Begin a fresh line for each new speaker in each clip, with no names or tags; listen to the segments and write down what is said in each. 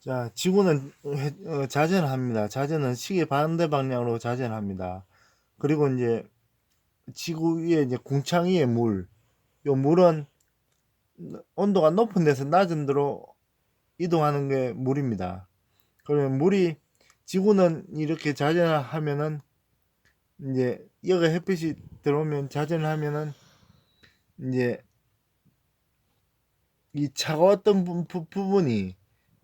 자, 지구는 회- 어, 자전합니다. 자전은 시계 반대 방향으로 자전합니다. 그리고 이제 지구 위에 이제 궁창 위에 물, 요 물은 온도가 높은 데서 낮은 데로 이동하는 게 물입니다. 그러면 물이 지구는 이렇게 자전하면은 이제 여기 햇빛이 들어오면 자전하면은 이제 이 차가웠던 부, 부- 부분이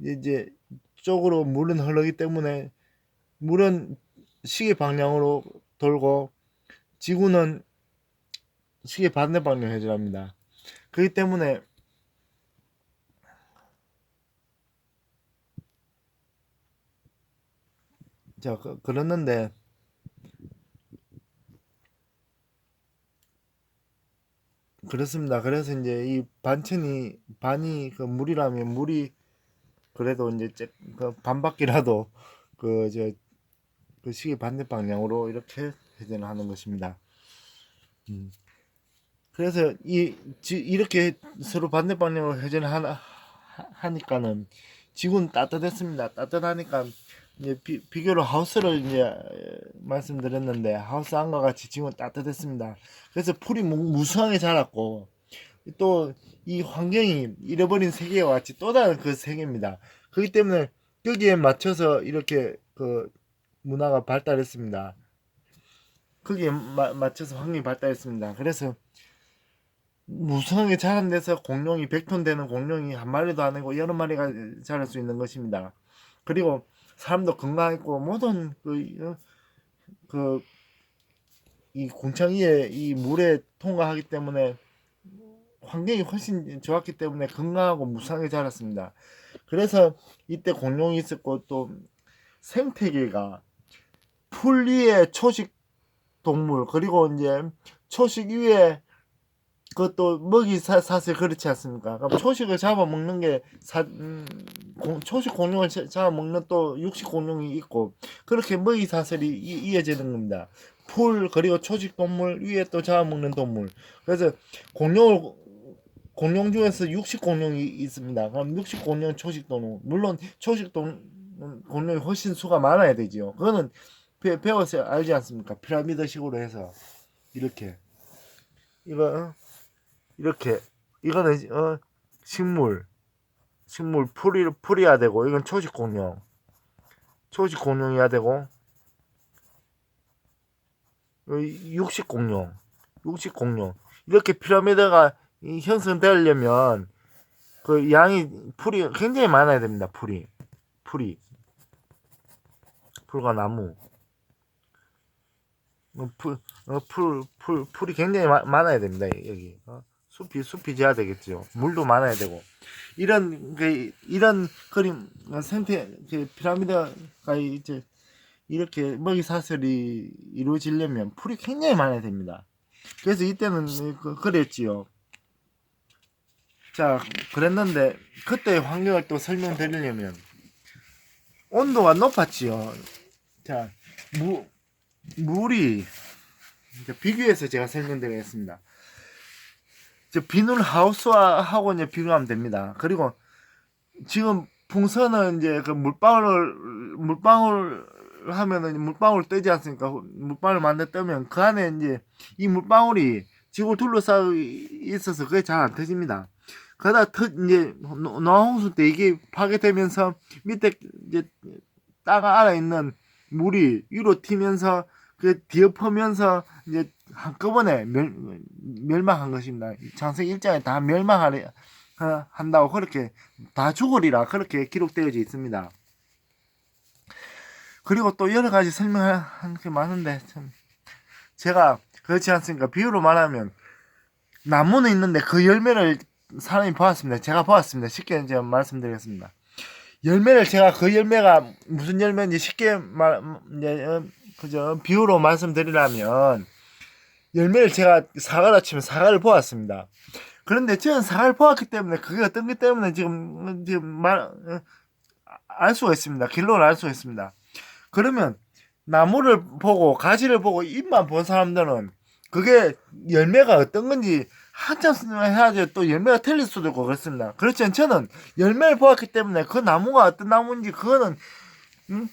이제 쪽으로 물은 흐르기 때문에 물은 시계 방향으로 돌고 지구는 시계 반대 방향 회전합니다. 그렇기 때문에 자 그, 그랬는데 그렇습니다. 그래서 이제 이 반천이 반이 그 물이라면 물이 그래도 이제 째- 그 반바퀴라도 그 저 그 시계 반대 방향으로 이렇게 회전을 하는 것입니다. 음. 그래서 이 지, 이렇게 서로 반대 방향으로 회전을 하나 하- 하니까는 지구는 따뜻했습니다. 따뜻하니까 이제 비, 비교로 하우스를 이제 에, 말씀드렸는데 하우스 안과 같이 지구는 따뜻했습니다. 그래서 풀이 무, 무수하게 자랐고 또 이 환경이 잃어버린 세계와 같이 또 다른 그 세계입니다. 그렇기 때문에 여기에 맞춰서 이렇게 그 문화가 발달했습니다. 거기에 마- 맞춰서 환경이 발달했습니다. 그래서 무성하게 자란 데서 공룡이 100톤 되는 공룡이 한 마리도 아니고 여러 마리가 자랄 수 있는 것입니다. 그리고 사람도 건강했고 모든 그, 그, 이 공창위에 이 물에 통과하기 때문에 환경이 훨씬 좋았기 때문에 건강하고 무상하게 자랐습니다. 그래서 이때 공룡이 있었고 또 생태계가 풀 위에 초식 동물 그리고 이제 초식 위에 그것도 먹이 사, 사슬 그렇지 않습니까? 그럼 초식을 잡아먹는 게 사, 음, 공- 초식 공룡을 자- 잡아먹는 또 육식 공룡이 있고 그렇게 먹이 사슬이 이, 이어지는 겁니다. 풀 그리고 초식 동물 위에 또 잡아먹는 동물 그래서 공룡을 공룡 중에서 육식 공룡이 있습니다. 그럼 육식 공룡, 초식 동물 물론 초식 동 공룡이 훨씬 수가 많아야 되지요. 그거는 배, 배워서 알지 않습니까? 피라미드식으로 해서 이렇게 이거 어? 이렇게 이거는 어 식물 식물 풀이 풀이야 되고 이건 초식 공룡 초식 공룡이야 되고 어, 육식 공룡 육식 공룡 이렇게 피라미드가 이 형성되려면 그 양이 풀이 굉장히 많아야 됩니다 풀이 풀이 풀과 나무 어, 풀, 어, 풀, 풀, 풀이 굉장히 마- 많아야 됩니다, 여기. 어? 숲이, 숲이 져야 되겠죠. 물도 많아야 되고. 이런, 그, 이런 그림, 어, 생태, 그 피라미드가 이제, 이렇게 먹이 사슬이 이루어지려면 풀이 굉장히 많아야 됩니다. 그래서 이때는 그, 그랬지요. 자, 그랬는데, 그때 환경을 또 설명드리려면, 온도가 높았지요. 자, 무, 물이 비교해서 제가 설명드리겠습니다. 저 비누 하우스와 하고 이제 비교하면 됩니다. 그리고 지금 풍선은 이제 그 물방울 물방울 하면은 물방울 뜨지 않습니까? 물방울 만들 뜨면 그 안에 이제 이 물방울이 지구를 둘러싸고 있어서 그게 잘 안 터집니다. 그러다 터 이제 노- 노홍수 때 이게 파괴되면서 밑에 이제 땅 아래 있는 물이 위로 튀면서 그 뒤엎으면서 이제 한꺼번에 멸, 멸망한 것입니다. 창세기 일장에 다 멸망하려 어, 한다고 그렇게 다 죽으리라 그렇게 기록되어져 있습니다. 그리고 또 여러 가지 설명할 게 많은데 참 제가 그렇지 않습니까? 비유로 말하면 나무는 있는데 그 열매를 사람이 보았습니다. 제가 보았습니다. 쉽게 제가 말씀드리겠습니다. 열매를 제가 그 열매가 무슨 열매인지 쉽게 말 이제 어, 그죠 비유로 말씀드리려면 열매를 제가 사과라 치면 사과를 보았습니다. 그런데 저는 사과를 보았기 때문에 그게 어떤 것 때문에 지금 지금 말 알 수가 있습니다. 결론을 알 수가 있습니다. 그러면 나무를 보고 가지를 보고 잎만 본 사람들은 그게 열매가 어떤 건지 한참 해야지 또 열매가 틀릴 수도 있고 그렇습니다. 그렇지만 저는 열매를 보았기 때문에 그 나무가 어떤 나무인지 그거는 음?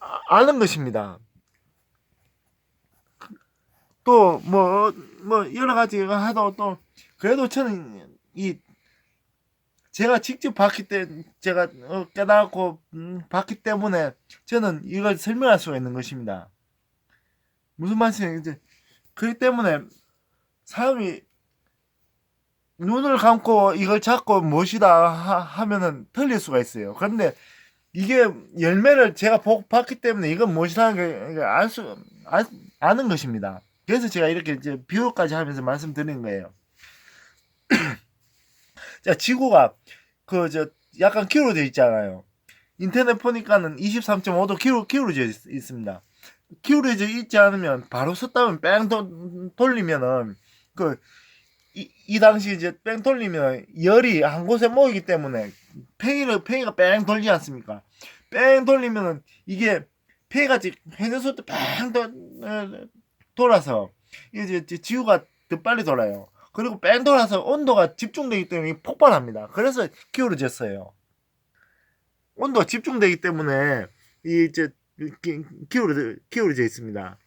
아- 아는 것입니다. 또 뭐뭐 여러 가지 하도 또 그래도 저는 이 제가 직접 봤기 때 제가 어, 깨닫고 음, 봤기 때문에 저는 이걸 설명할 수가 있는 것입니다. 무슨 말씀인지 그렇기 때문에 사람이 눈을 감고 이걸 잡고 무엇이다 하, 하면은 틀릴 수가 있어요. 그런데 이게 열매를 제가 보, 봤기 때문에 이건 무엇이라는 걸알수 아는 것입니다. 그래서 제가 이렇게 이제 비유까지 하면서 말씀드리는 거예요. 자, 지구가 그 저 약간 기울어져 있잖아요. 인터넷 보니까는 23.5도 기울, 기울어져 있, 있습니다. 기울어져 있지 않으면 바로 섰다면 뺑 도, 돌리면은 그 이, 이 당시 이제 뺑 돌리면 열이 한 곳에 모이기 때문에 팽이를 팽이가 뺑 돌지 않습니까? 뺑 돌리면은 이게 팽이같이 회전속도 뺑 도, 어, 돌아서 이제 지- 지구가 더 빨리 돌아요. 그리고 뺑 돌아서 온도가 집중되기 때문에 폭발합니다. 그래서 기울어졌어요. 온도가 집중되기 때문에 이 이제 기- 기울어 기울어져 있습니다.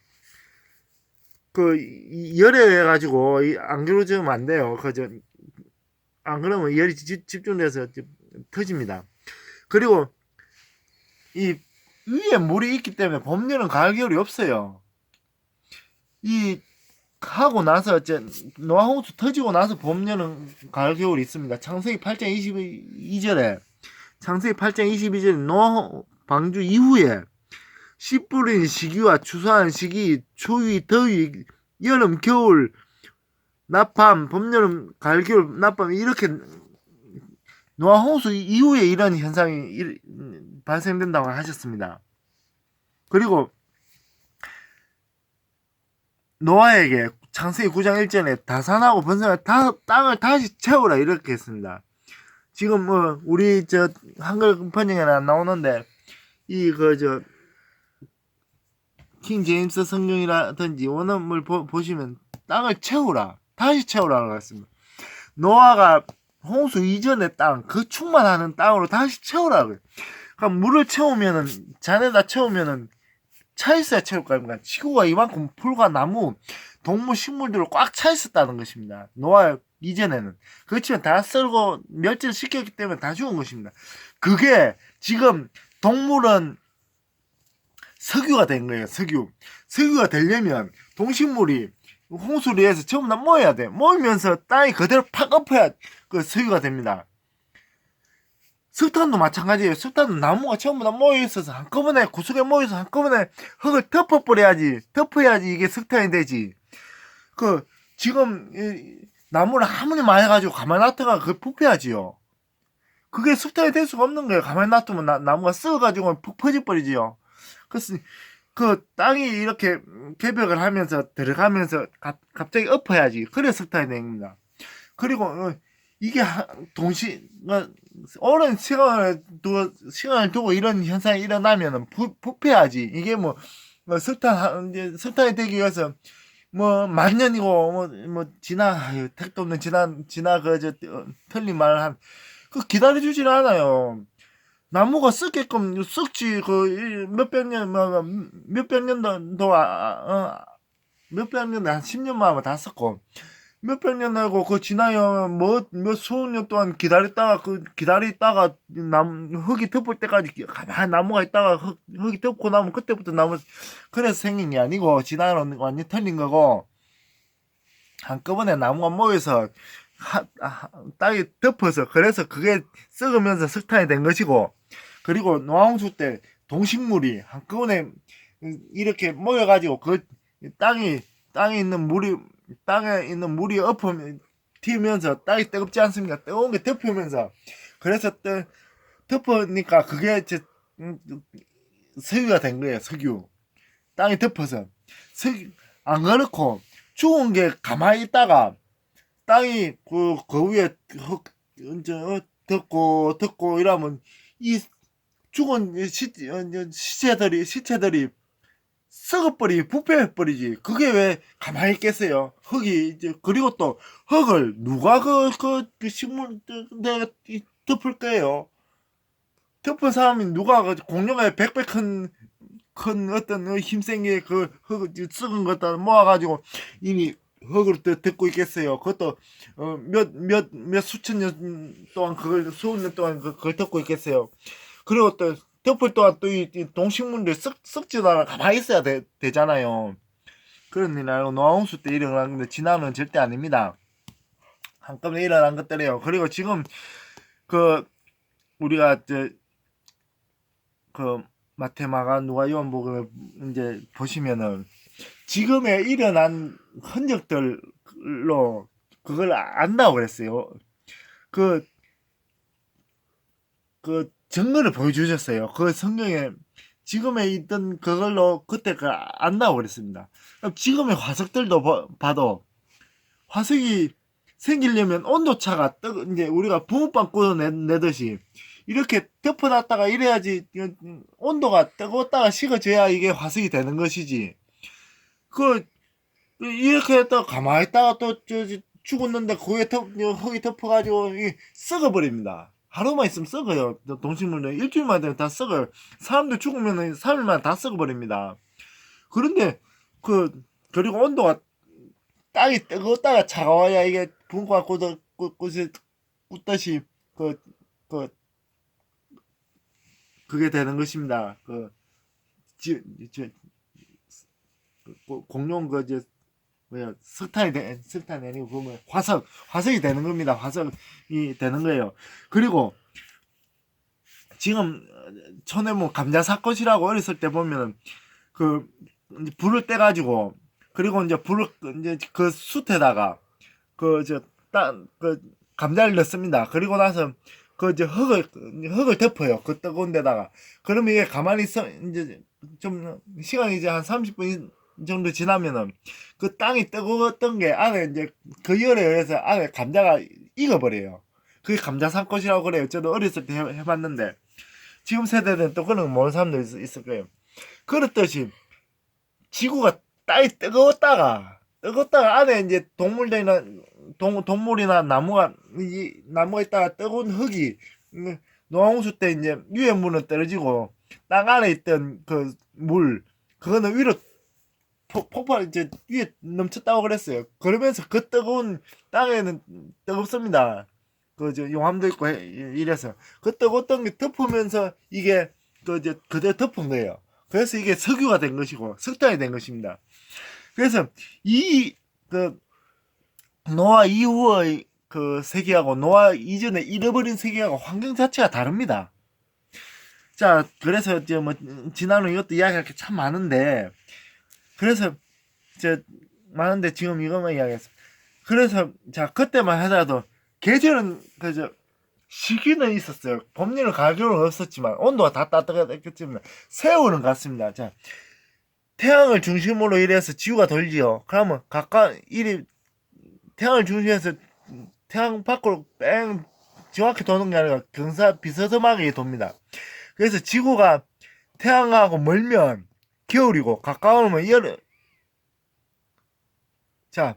그 이- 열에 가지고 안 기울어지면 안 돼요. 그저 안 그러면 열이 집, 집중돼서 터집니다. 그리고 이 위에 물이 있기 때문에 봄, 여름, 가을, 겨울이 없어요. 이 하고 나서 이제 노아홍수 터지고 나서 봄, 여름, 가을, 겨울이 있습니다. 창세기 8장 22절에 창세기 8장 22절에 노아 방주 이후에 씨 뿌린 시기와 추수하는 시기, 추위, 더위, 여름, 겨울, 낮밤, 봄, 여름, 가을, 겨울, 낮밤 이렇게 노아 홍수 이후에 이런 현상이 일- 발생된다고 하셨습니다. 그리고 노아에게 창세기 9장 1절에 다산하고 번성한 다, 땅을 다시 채우라 이렇게 했습니다. 지금 뭐 우리 저 한글 번역에는 안 나오는데 이 그 저 킹 제임스 성경이라든지 원어물 보, 보시면 땅을 채우라 다시 채우라고 했습니다. 노아가 홍수 이전의 땅, 그 충만하는 땅으로 다시 채우라고요. 그러니까 물을 채우면은 잔에다 채우면은 차 있어야 채울 거 아닙니까? 지구가 이만큼 풀과 나무, 동물, 식물들로 꽉 차 있었다는 것입니다. 노아 이전에는. 그렇지만 다 썰고 멸절 시켰기 때문에 다 죽은 것입니다. 그게 지금 동물은 석유가 된 거예요. 석유. 석유가 되려면 동식물이 홍수를 해서 전부 다 모여야 돼. 모이면서 땅이 그대로 팍 엎어야 그 석유가 됩니다. 석탄도 마찬가지예요. 석탄은 나무가 전부 다 모여 있어서 한꺼번에 구석에 모여서 한꺼번에 흙을 덮어버려야지. 덮어야지 이게 석탄이 되지. 그 지금 이 나무를 아무리 많이 가지고 가만히 놔두가 그 부패하지요. 그게 석탄이 될 수가 없는 거예요. 가만히 놔두면 나, 나무가 썩어가지고 푹 퍼져버리지요. 그래서 그 땅이 이렇게 개벽을 하면서 들어가면서 갑, 갑자기 엎어야지. 그래 석탄이 된 겁니다. 그리고 어, 이게 하- 동시 어, 오랜 시간을 두고 시간을 두고 이런 현상이 일어나면은 부, 부패하지. 이게 뭐, 뭐 석탄 석탄이 되기 위해서 뭐 만년이고 뭐 뭐 지나 택도 없는 지나 지나 그저 어, 틀린 말을 한 그 기다려 주질 않아요. 나무가 썩게끔 썩지 그 몇백 년 뭐, 몇백 년도 아, 어, 몇백 년한 10년만 하면 다 썩고 몇백 년 하고 그 지나요 뭐몇 수억 년 동안 기다렸다가 그 기다리다가 남 흙이 덮을 때까지 가만히 나무가 있다가 흙, 흙이 덮고 나면 그때부터 나무 그래서 생긴 게 아니고 지나는 완전 틀린 거고 한꺼번에 나무가 모여서 하, 하, 땅이 덮어서 그래서 그게 썩으면서 석탄이 된 것이고 그리고 노홍수 때 동식물이 한꺼번에 이렇게 모여가지고 그 땅이 땅에 있는 물이 땅에 있는 물이 엎어 튀면서 땅이 뜨겁지 않습니까? 뜨거운 게 덮으면서 그래서 뜨, 덮으니까 그게 이제 음, 석유가 된 거예요. 석유 땅이 덮어서 석유 안 그렇고 죽은 게 가만히 있다가 땅이 그, 그 위에 흙 어, 덮고 덮고 이러면 이 죽은 시, 어, 시체들이 시체들이 썩어버리 부패해버리지. 그게 왜 가만히 있겠어요? 흙이 이제 그리고 또 흙을 누가 그, 그, 그 식물 내가 이- 덮을 거예요? 덮은 사람이 누가 그 공룡의 백배 큰, 큰 어떤 그 힘센 게 그 흙, 썩은 것다 모아가지고 이미 또 덮고 있겠어요? 그것도 어, 몇, 몇, 몇 수천 년 동안 그걸 수억 년 동안 그- 그걸 덮고 있겠어요 그리고 또 덮을 동안 또이 동식물들 썩, 썩지도 않아 가만히 있어야 되, 되잖아요. 그런 일 알고 노아홍수 때 일어난 건데 지난은 절대 아닙니다. 한꺼번에 일어난 것들이에요. 그리고 지금 그 우리가 저그 마테마가 누가 요한복음을 이제 보시면은 지금에 일어난 흔적들로 그걸 안다고 그랬어요. 그, 그 증거를 보여주셨어요. 그 성경에 지금에 있던 그걸로 그때 그 안다고 그랬습니다. 그럼 지금의 화석들도 봐- 봐도 화석이 생기려면 온도차가 뜨, 이제 우리가 붕어빵 꽂아내듯이 이렇게 덮어놨다가 이래야지 음, 온도가 뜨겁다가 식어져야 이게 화석이 되는 것이지. 그 이렇게 했다가 가만히 있다가 또 죽었는데 거기에 덮, 흙이 덮어가지고 썩어버립니다. 하루만 있으면 썩어요. 동식물은 일주일만 되면 다 썩어요. 사람들 죽으면 3일만 다 썩어버립니다. 그런데 그 그리고 온도가 땅이 뜨겁다가 차가워야 이게 분과 꽂아 꽂이 꽂듯이 그그 그게 되는 것입니다. 그 지, 저, 그 고- 공룡 그저 뭐야 석탄이 되 석탄이 아니고 그뭐 화석 화석이 되는 겁니다. 화석이 되는 거예요. 그리고 지금 전에 뭐 감자 사건이라고 어렸을 때 보면은 그 불을 떼 가지고 그리고 이제 불을 이제 그 숯에다가 그저땅그 감자를 넣습니다. 그리고 나서 그 이제 흙을 흙을 덮어요. 그 뜨거운 데다가 그러면 이게 가만히 있어 이제 좀 시간이 이제 한 30분 정도 지나면은 그 땅이 뜨거웠던 게 안에 이제 그 열에 의해서 안에 감자가 익어버려요. 그게 감자 산꽃이라고 그래요. 저도 어렸을 때 해, 봤는데 지금 세대는 또 그런 거 모르는 사람도 있, 있을 거예요. 그렇듯이 지구가 땅이 뜨거웠다가 뜨겁다가 안에 이제 동물들이나 동, 동물이나 나무가 이 나무가 있다가 뜨거운 흙이 음, 노홍수 때 이제 위에 물은 떨어지고 땅 안에 있던 그 물 그거는 위로 폭, 폭발 이제 위에 넘쳤다고 그랬어요. 그러면서 그 뜨거운 땅에는 뜨겁습니다. 그저 용암도 있고 해- 이래서 그 뜨거웠던 게 덮으면서 이게 그저 그대로 덮은 거예요. 그래서 이게 석유가 된 것이고 석탄이 된 것입니다. 그래서 이 그 노아 이후의 그 세계하고 노아 이전에 잃어버린 세계하고 환경 자체가 다릅니다. 자, 그래서 이제 뭐 지난후 이것도 이야기할 게 참 많은데 그래서 저 많은데 지금 이것만 이야기했습니다. 그래서 자 그때만 하더라도 계절은 그저 시기는 있었어요. 봄여름 가을은 없었지만 온도가 다 따뜻했겠지만 세월은 같습니다. 자 태양을 중심으로 이래서 지구가 돌지요. 그러면 각각 일이 태양을 중심에서 태양 밖으로 뺑 정확히 도는 게 아니라 경사 비스듬하게 돕니다. 그래서 지구가 태양하고 멀면 겨울이고 가까우면 여름. 자